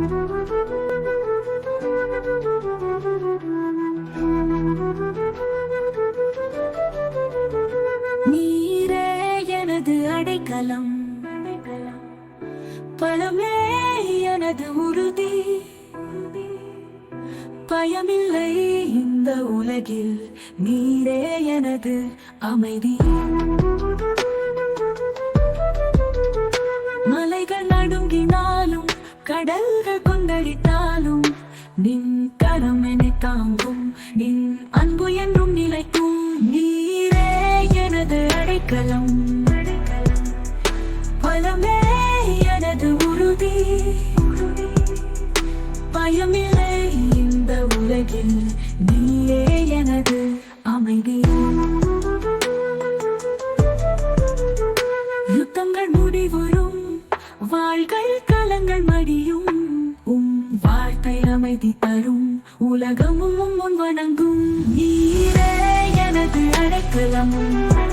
நீரே எனது அடைக்கலம். பழமே எனது உறுதி. பயமில்லை இந்த உலகில். நீரே எனது அமைதி. கடல்கள் கொந்தளித்தாலும் நின் கரம் என தாங்கும். நின் அன்பு என்றும் நிலைக்கும். நீரே எனது அடைக்கலம். பலமே எனது உறுதி. பயமில்லை இந்த உலகில். நீயே எனது அமைதி. யுத்தங்கள் முடிவு வாழ்கள் களங்கள் மடியும். உம் வாழ்க்கை அமைதி தரும். உலகமும் முன் வணங்கும். நீரே எனது அடைக்கலமும்